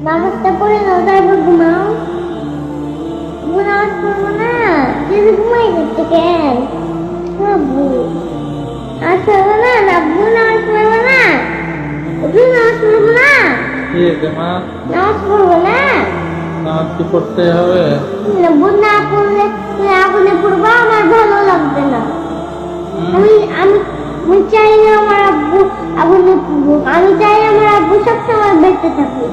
নামাজটা পড়ে নাও তারপর ঘুমাও। আব্বু নামাজ পড়ব না যদি ঘুমাই করতে কেন? আব্বু পড়ব না আব্বু নামাজ পড়ব না? আব্বু নামাজ পড়ব না? কি হয়েছে মা? নামাজ পড়ব না? নামাজ কি পড়তে হবে? আব্বু না পড়লে আগুনে পড়ব আমার ভালো লাগবে না। আমি আমি আমি চাই না আমার আব্বু আগুনে পড়ব আমি চাই আমার আব্বু সবসময় বেঁচে থাকুক।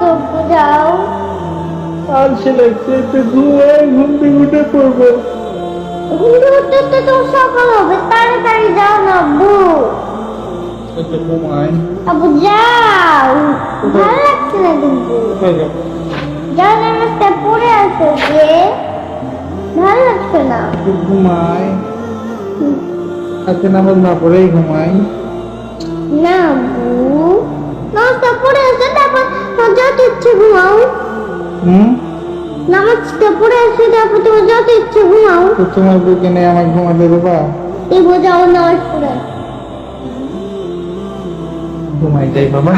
তো যাও আর সে লাগছে একটু ঘুমাই ঘুম থেকে উঠে পড়ব। ঘুমতে উঠতে উঠতে তো সকাল হবে তাড়াতাড়ি যাও না আব্বু। একটু ঘুমাই। আব্বু যাও। ভালো লাগছে না কিন্তু। পড়ে আসো যে ভালো লাগছে না। ঘুমাই। আজকে নামাজ না পড়েই ঘুমাই। না আব্বু। হুম? নামাজটা পড়ে এসে তারপর তোমার যত ইচ্ছে ঘুমাও। তো তোমার বুকে নেই আমার ঘুমাতে দেবা? এই বোঝাও নামাজ পড়ে। ঘুমাই যাই বাবা।